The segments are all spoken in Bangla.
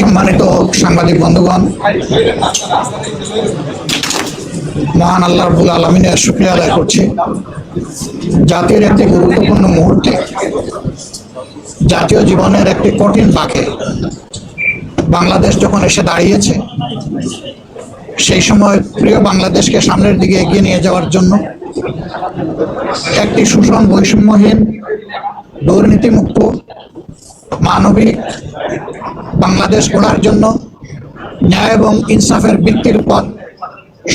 সম্মানিত সাংবাদিক বন্ধুগণ, মহান আল্লাহ রবুল আলমিনের শুক্রিয়া আদায় করছি। জাতির একটি গুরুত্বপূর্ণ মুহূর্তে, জাতীয় জীবনের একটি কঠিন বাঁকে, বাংলাদেশ যখন এসে দাঁড়িয়েছে, সেই সময় প্রিয় বাংলাদেশকে সামনের দিকে এগিয়ে নিয়ে যাওয়ার জন্য একটি শোষণ বৈষম্যহীন দুর্নীতিমুক্ত মানবিক বাংলাদেশ গড়ার জন্য ন্যায় এবং ইনসাফের বৃত্তির উপর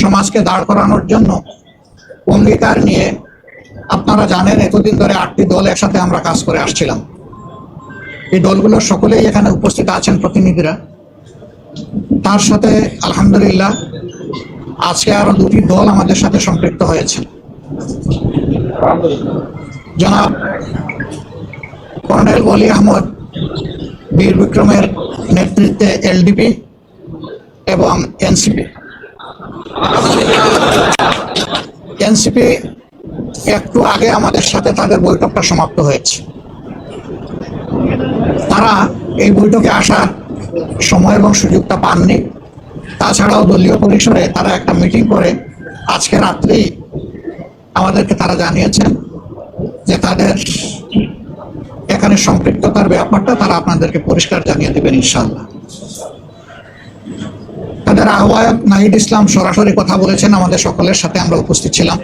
সমাজকে দাঁড় করানোর জন্য অঙ্গীকার নিয়ে আপনারা জানেন, এতদিন ধরে আটটি দল একসাথে আমরা কাজ করে আসছিলাম। এই দলগুলোর সকলেই এখানে উপস্থিত আছেন, প্রতিনিধিরা। তার সাথে আলহামদুলিল্লাহ আজকে আরও দুটি দল আমাদের সাথে সম্পৃক্ত হয়েছে। জনাব কর্নেল ওলি আহমদ, বীর বিক্রমের নেতৃত্বে এলডিপি এবং এনসিপি। এনসিপি একটু আগে আমাদের সাথে তাদের বৈঠকটা সমাপ্ত হয়েছে। তারা এই বৈঠকে আসার সময় এবং সুযোগটা পাননি। তাছাড়াও দলীয় পরিসরে তারা একটা মিটিং করে আজকে রাত্রেই আমাদেরকে তারা জানিয়েছেন যে তাদের এখানে সম্পৃক্ততার ব্যাপারটা তারা আপনাদেরকে পরিষ্কার জানিয়ে দেবেন ইনশাল্লাহ তাদের আহ্বায়ক নাহিদ ইসলাম সরাসরি কথা বলেছেন, আমাদের সকলের সাথে আমরা উপস্থিত ছিলাম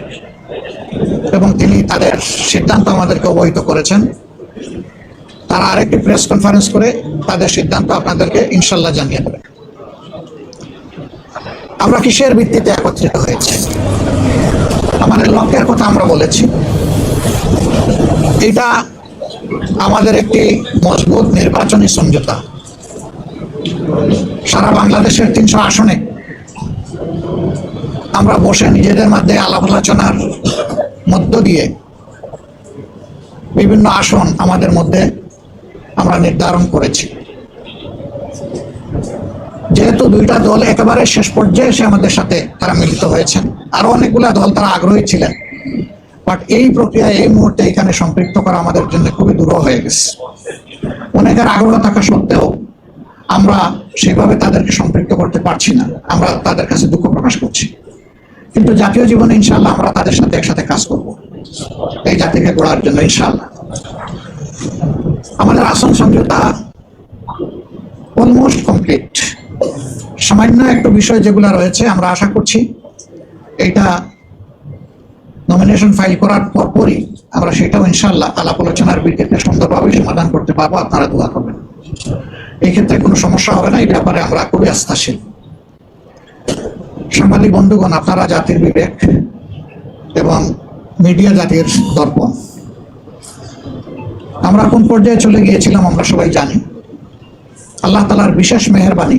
এবং তিনি তাদের সিদ্ধান্ত আমাদেরকে অবহিত করেছেন। তারা আরেকটি প্রেস কনফারেন্স করে তাদের সিদ্ধান্ত আপনাদেরকে ইনশাল্লাহ জানিয়ে দেবেন আমরা কিসের ভিত্তিতে একত্রিত হয়েছে? আমাদের লক্ষ্যের কথা আমরা বলেছি। এটা আমাদের একটি মজবুত নির্বাচনী সমঝোতা। সারা বাংলাদেশের তিনশো আসনে আমরা বসে নিজেদের মধ্যে আলাপ আলোচনার মধ্য দিয়ে বিভিন্ন আসন আমাদের মধ্যে আমরা নির্ধারণ করেছি। যেহেতু দুইটা দল একেবারে শেষ পর্যায়ে এসে আমাদের সাথে তারা মিলিত হয়েছেন। আরও অনেকগুলা দল তারা আগ্রহী ছিলেন। বাট এই প্রক্রিয়া এই মুহূর্তে এখানে সম্পৃক্ত করা আমাদের জন্য খুবই দূর হয়ে গেছে। অনেকের আগ্রহ থাকা সত্ত্বেও আমরা সেভাবে তাদেরকে সম্পৃক্ত করতে পারছি না। আমরা তাদের কাছে দুঃখ প্রকাশ করছি। কিন্তু জাতীয় জীবনে ইনশাল্লাহ আমরা তাদের সাথে একসাথে কাজ করব। এই জাতিকে গড়ার জন্য ইনশাল্লাহ আমাদের আসন সমঝোতা অলমোস্ট কমপ্লিট সামান্য একটু বিষয় যেগুলো রয়েছে, আমরা আশা করছি এটা নমিনেশন ফাইল করার পরপরই আমরা সেটাও ইনশাল্লাহ আলাপ আলোচনার ভিত্তিতে সুন্দরভাবে সমাধান করতে পারব, আপনারা দোয়া করবেন। এই ক্ষেত্রে কোনো সমস্যা হবে না, এই ব্যাপারে আমরা খুবই আস্থাশীল। সাংবাদিক বন্ধুগণ, আপনারা জাতির বিবেক এবং মিডিয়া জাতির দর্পণ। আমরা কোন পর্যায়ে চলে গিয়েছিলাম আমরা সবাই জানি। আল্লাহ তালার বিশেষ মেহরবানি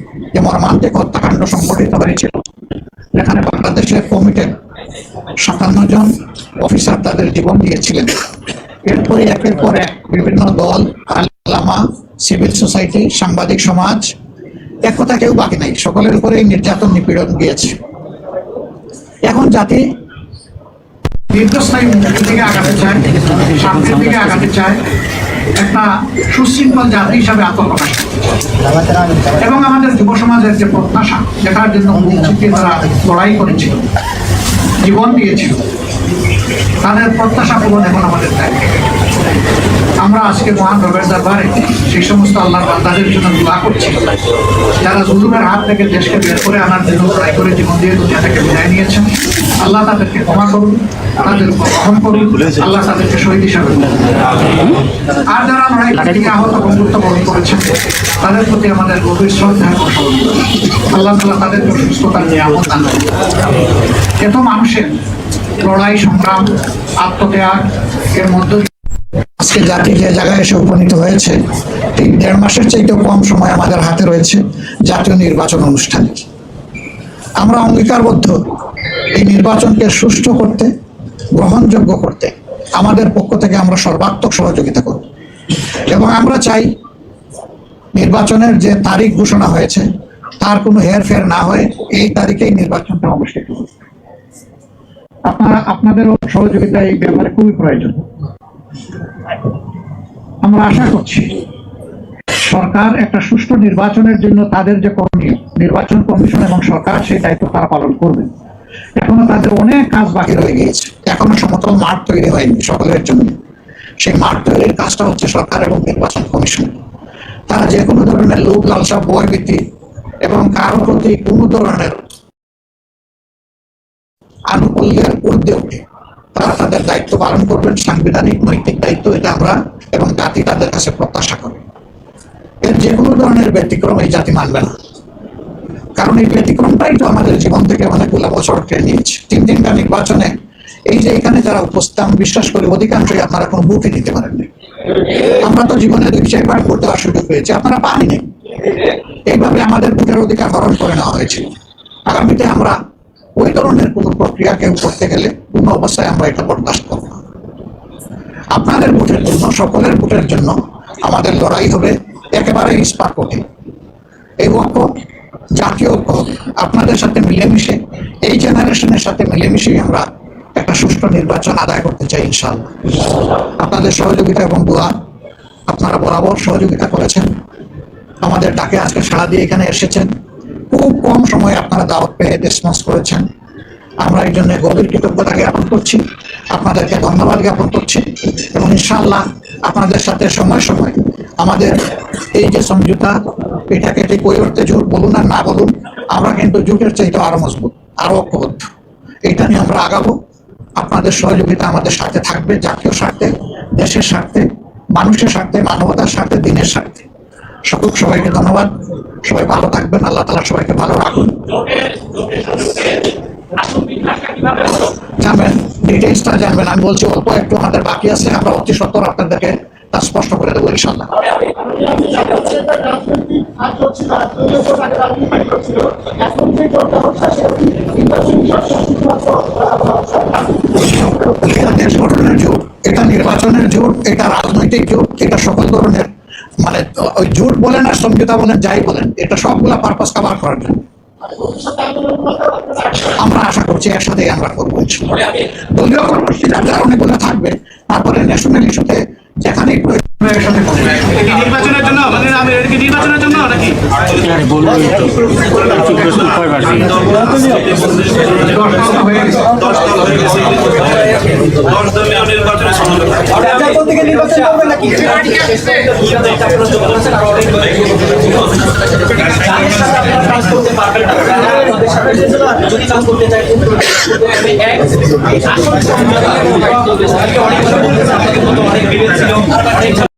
যে মর্মান্তিক হত্যাকাণ্ড সংঘটিত হয়েছিল, যেখানে বাংলাদেশের কমিটেড সাতান্ন জন অফিসার তাদের জীবন দিয়েছিলেন। এরপরে একের পর এক বিভিন্ন দল আলামা সিভিল সোসাইটি, সাংবাদিক সমাজ এক কথা কেউ বাকি নাই, সকলের উপরে নির্যাতন নিপীড়ন গিয়েছে। এখন জাতি দীর্ঘস্থায়ী মুক্তির দিকে আগাতে চায় শান্তির দিকে আগাতে চায়। একটা সুশৃঙ্খল জাতি হিসাবে আত্মপ্রকাশ এবং আমাদের যুব সমাজের যে প্রত্যাশা যেটার জন্য মুখ চিপিয়ে তারা লড়াই করেছিল, জীবন দিয়েছিল, তাদের প্রত্যাশা পূরণ এখন আমাদের দায়িত্ব। আমরা আজকে মহান রবের দরবারে সেই সমস্ত আল্লাহর বান্দাদের জন্য দোয়া করছি। যারা জুলুমের হাত থেকে দেশকে বের করে আনার জন্য লড়াই করে জীবন দিয়ে দুনিয়া থেকে বিদায় নিয়েছেন, আল্লাহ তাদেরকে ক্ষমা করুন, তাদের গ্রহণ করুন, আল্লাহ তাদেরকে শহীদ হিসাবে আর যারা লড়াই থেকে আহত বন্ধুত্ব বরণ করেছেন, তাদের প্রতি আমাদের গভীর শ্রদ্ধা আল্লাহ তালা তাদেরকে সুস্থতার নিয়ে আমল এত মানুষের লড়াই, সংগ্রাম, আত্মত্যাগ এর মধ্য আজকে জাতি যে জায়গায় এসে উপনীত হয়েছে, ঠিক দেড় মাসের চাইতেও কম সময় আমাদের হাতে রয়েছে জাতীয় নির্বাচন অনুষ্ঠানের আমরা অঙ্গীকারবদ্ধ এই নির্বাচনকে সুষ্ঠু করতে, গ্রহণযোগ্য করতে আমাদের পক্ষ থেকে আমরা সর্বাত্মক সহযোগিতা করব। এবং আমরা চাই নির্বাচনের যে তারিখ ঘোষণা হয়েছে, তার কোনো হেরফের না হয়ে এই তারিখেই নির্বাচনটা অনুষ্ঠিত হবে। আপনারা, আপনাদেরও সহযোগিতা এই ব্যাপারে খুবই প্রয়োজন। আমরা আশা করছি সরকার একটা সুষ্ঠু নির্বাচনের জন্য তাদের যে করণীয় নির্বাচন কমিশন এবং সরকার, সেই দায়িত্ব তারা পালন করবে। এখনও তাদের অনেক কাজ বাকি রয়ে গিয়েছে। এখনও সমতল মাঠ তৈরি হয়নি সকলের জন্য। সেই মাঠ তৈরির কাজটা হচ্ছে সরকার এবং নির্বাচন কমিশন। তারা যে কোনো ধরনের লোক লালসা বয় ভীতি এবং কারও প্রতি কোনো ধরনের আনুকূল্যের ঊর্ধ্বে উঠে তারা তাদের দায়িত্ব পালন করবেন, সাংবিধানিক নৈতিক দায়িত্ব এটা আমরা এবং জাতি তাদের কাছে প্রত্যাশা করে। এর যে কোনো ধরনের ব্যতিক্রম এই জাতি মানবে না। কারণ এই ব্যতিক্রমটাই তো আমাদের জীবন থেকে অনেকগুলো বছর টেনে নিয়েছে। তিন তিনটা নির্বাচনে এই যে এখানে যারা উপস্থিত, আমি বিশ্বাস করি অধিকাংশই আপনারা কোনো বুকে নিতে পারেননি। আমরা তো জীবনে দুই চারবার ভোট দেওয়ার সুযোগ পেয়েছি, আপনারা পাননি। এইভাবে আমাদের ভোটের অধিকার হরণ করে নেওয়া হয়েছিল আগামীতে আমরা ওই ধরনের কোনো প্রক্রিয়া কেউ করতে গেলে কোনো অবস্থায় আমরা এটা বরদাস্ত করব না। আপনাদের ভোটের জন্য, সকলের ভোটের জন্য আমাদের লড়াই হবে একেবারে ইস্পাত কঠিন এই ঐক্য, জাতীয় ঐক্য। আপনাদের সাথে মিলেমিশে, এই জেনারেশনের সাথে মিলেমিশে আমরা একটা সুষ্ঠু নির্বাচন আদায় করতে চাই ইনশাল্লাহ আপনাদের সহযোগিতা এবং দোয়া আপনারা বরাবর সহযোগিতা করেছেন আমাদের ডাকে আজকে সাড়া দিয়ে এখানে এসেছেন খুব কম সময়ে আপনারা দাওয়াত পেয়ে রেসপন্স করেছেন। আমরা এই জন্য গভীর কৃতজ্ঞতা জ্ঞাপন করছি। আপনাদেরকে ধন্যবাদ জ্ঞাপন করছি এবং ইনশাল্লাহ আপনাদের সাথে সময় সময় আমাদের এই যে সমঝোতা, এটাকে ঠিক অর্থে জোট বলুন আর না বলুন, আমরা কিন্তু জোটের চাইতে আরও মজবুত, আরও ঐক্যবদ্ধ। এটা নিয়ে আমরা আগাবো। আপনাদের সহযোগিতা আমাদের সাথে থাকবে, জাতীয় স্বার্থে, দেশের স্বার্থে, মানুষের স্বার্থে, মানবতার স্বার্থে, দিনের স্বার্থে। সকল সবাইকে ধন্যবাদ। সবাই ভালো থাকবেন, আল্লাহ তালা সবাইকে ভালো রাখুন। ডিটেলসটা আমি বলছি, অল্প একটু আমাদের বাকি আছে, আমরা অতি সত্তর আপনাদেরকে তা স্পষ্ট করে দেবো ইনশাল্লাহ এটা নির্বাচনের জোট, এটা রাজনৈতিক জোট, এটা সকল ধরনের। ওই জোট বলেন আর সমঝোতা বলেন যাই বলেন এটা সবগুলা পারপাস কাভার করার জন্য। আমরা আশা করছি একসাথে আমরা করব দলীয় কর্মসূচি যার অনেকগুলো থাকবে তারপরে ন্যাশনাল ইস্যুতে কি নির্বাচনের জন্য নির্বাচনের জন্য নাকি। দশ দল হয়ে গেছে। দশ দলীয় নির্বাচনের সমন্বয় যদি কাজ করতে চাই অনেক বিভেদ